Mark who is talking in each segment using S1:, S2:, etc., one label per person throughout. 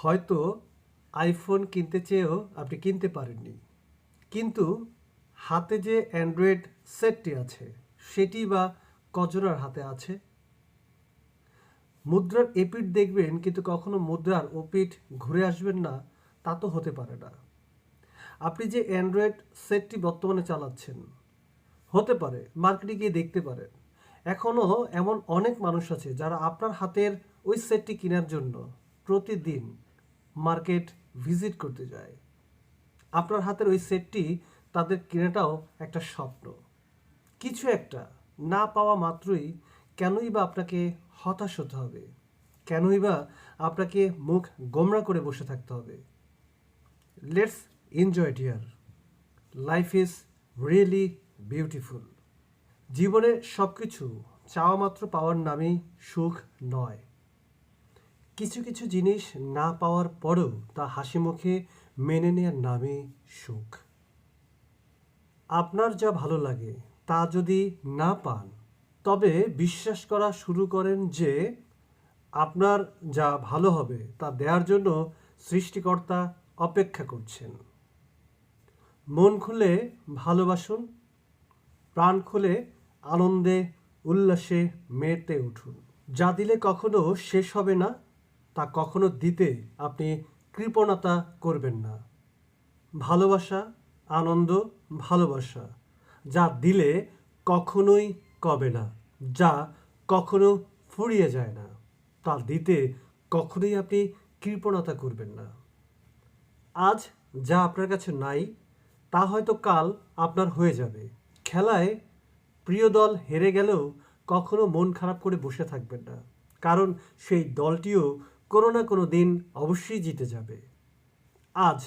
S1: হয়তো আইফোন কিনতে চেয়েও আপনি কিনতে পারেননি। কিন্তু হাতে যে অ্যান্ড্রয়েড সেটটি আছে, সেটি বা কজনের হাতে আছে? মুদ্রার এপিট দেখবেন, কিন্তু কখনো মুদ্রার ওপিট ঘুরে আসবেন না, তা তো হতে পারে না। আপনি যে অ্যান্ড্রয়েড সেটটি বর্তমানে চালাচ্ছেন, হতে পারে, মার্কেটে গিয়ে দেখতে পারেন। এখনও এমন অনেক মানুষ আছে যারা আপনার হাতের ওই সেটটি কেনার জন্য প্রতিদিন মার্কেট ভিজিট করতে যায়। আপনার হাতের ওই সেটটি তাদের কেনাটাও একটা স্বপ্ন। কিছু একটা না পাওয়া মাত্রই কেনই বা আপনাকে হতাশ হতে হবে? কেনই বা আপনাকে মুখ গোমরা করে বসে থাকতে হবে? Let's enjoy dear life is really beautiful জীবনে সব কিছু চাওয়া মাত্র পাওয়ার নামই সুখ নয়। কিছু কিছু জিনিস না পাওয়ার পরেও তা হাসি মুখে মেনে নেওয়ার নামে সুখ। আপনার যা ভালো লাগে, তা যদি না পান, তবে বিশ্বাস করা শুরু করেন যে আপনার যা ভালো হবে, তা দেওয়ার জন্য সৃষ্টিকর্তা অপেক্ষা করছেন। মন খুলে ভালোবাসুন, প্রাণ খুলে আনন্দে, উল্লাসে মেতে উঠুন। যা দিলে কখনো শেষ হবে না। তা কখনো দিতে আপনি কৃপণতা করবেন না। ভালোবাসা, আনন্দ, ভালোবাসা, যা দিলে কখনোই কবে না, যা কখনো ফুরিয়ে যায় না, তা দিতে কখনোই আপনি কৃপণতা করবেন না। আজ যা আপনার কাছে নাই, তা হয়তো কাল আপনার হয়ে যাবে। খেলায় প্রিয় দল হেরে গেলেও কখনো মন খারাপ করে বসে থাকবেন না, কারণ সেই দলটিও কোনো না কোনো দিন অবশ্যই জিতে যাবে। আজ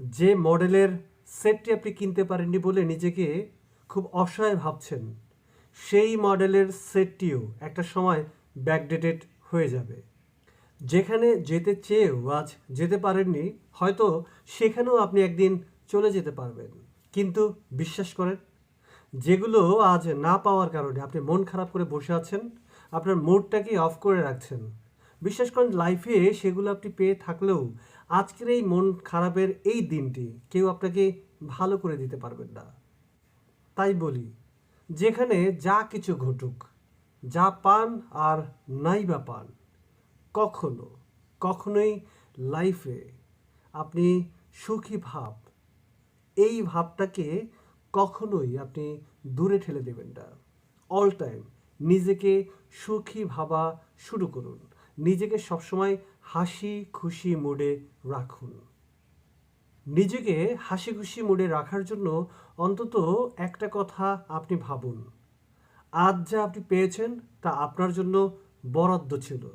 S1: যে মডেলের সেটটি আপনি কিনতে পারেননি বলে নিজেকে খুব অসহায় ভাবছেন, সেই মডেলের সেটটিও একটা সময় ব্যাকডেটেড হয়ে যাবে। যেখানে যেতে চেয়েও আজ যেতে পারেননি, হয়তো সেখানেও আপনি একদিন চলে যেতে পারবেন। কিন্তু বিশ্বাস করেন, যেগুলো আজ না পাওয়ার কারণে আপনি মন খারাপ করে বসে আছেন, আপনার মুডটাকে অফ করে রাখছেন। বিশ্বাস করেন লাইফে সেগুলো আপনি পেয়ে থাকলেও আজকের এই মন খারাপের এই দিনটি কেউ আপনাকে ভালো করে দিতে পারবেন না। তাই বলি, যেখানে যা কিছু ঘটুক, যা পান আর নাই বা পান, কখনো, কখনোই লাইফে আপনি সুখী ভাব, এই ভাবটাকে কখনোই আপনি দূরে ঠেলে দেবেন না। অল টাইম নিজেকে সুখী ভাবা শুরু করুন। নিজেকে সবসময় হাসি খুশি মুডে রাখুন। নিজেকে হাসি খুশি মুডে রাখার জন্য অন্তত একটা কথা আপনি ভাবুন। আজ যা আপনি পেয়েছেন, তা আপনার জন্য বরাদ্দ ছিল।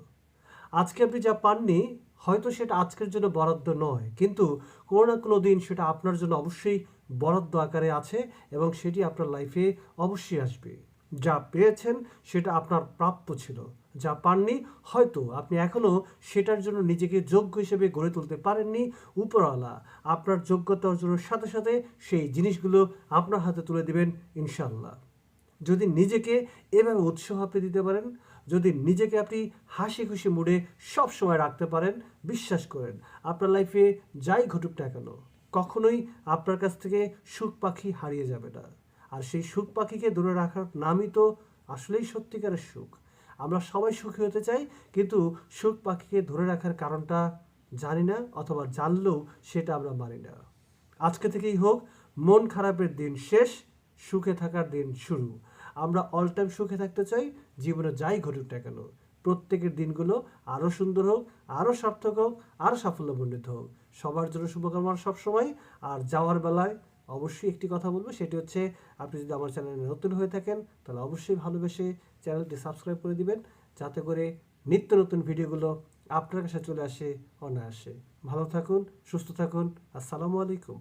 S1: আজকে আপনি যা পাননি, হয়তো সেটা আজকের জন্য বরাদ্দ নয়, কিন্তু কোনো না কোনো দিন সেটা আপনার জন্য অবশ্যই বরাদ্দ আকারে আছে এবং সেটি আপনার লাইফে অবশ্যই আসবে। যা পেয়েছেন সেটা আপনার প্রাপ্য ছিল। যা পাননি হয়তো আপনি এখনও সেটার জন্য নিজেকে যোগ্য হিসেবে গড়ে তুলতে পারেননি। উপরওয়ালা, আপনার যোগ্যতা অর্জনের সাথে সাথে সেই জিনিসগুলো আপনার হাতে তুলে দিবেন ইনশাল্লাহ যদি নিজেকে এভাবে উৎসাহ আপনি দিতে পারেন, যদি নিজেকে আপনি হাসি খুশি মুডে সব সময় রাখতে পারেন, বিশ্বাস করেন, আপনার লাইফে যাই ঘটুক না কেন, কখনোই আপনার কাছ থেকে সুখ পাখি হারিয়ে যাবে না। আর সেই সুখ পাখিকে দূরে রাখার নামই তো আসলেই সত্যিকারের সুখ। আমরা সবাই সুখী হতে চাই, কিন্তু সুখ পাখিকে ধরে রাখার কারণটা জানি না অথবা জানলেও সেটা আমরা মানি না। আজকে থেকেই হোক, মন খারাপের দিন শেষ, সুখে থাকার দিন শুরু। আমরা অল টাইম সুখে থাকতে চাই, জীবনে যাই ঘটুক না কেন। প্রত্যেকের দিনগুলো আরও সুন্দর হোক আরও সার্থক হোক আরও সাফল্যমণ্ডিত হোক। সবার জন্য শুভকামনা সবসময়, আর যাওয়ার বেলায় অবশ্যই একটি কথা বলব, সেটি হচ্ছে আপনি যদি আমার চ্যানেলে নতুন হয়ে থাকেন, তাহলে অবশ্যই ভালোবেসে চ্যানেলটি সাবস্ক্রাইব করে দিবেন, যাতে করে নিত্য নতুন ভিডিওগুলো আপনার কাছে চলে আসে অনায়াসে। ভালো থাকুন, সুস্থ থাকুন, আসসালামু আলাইকুম।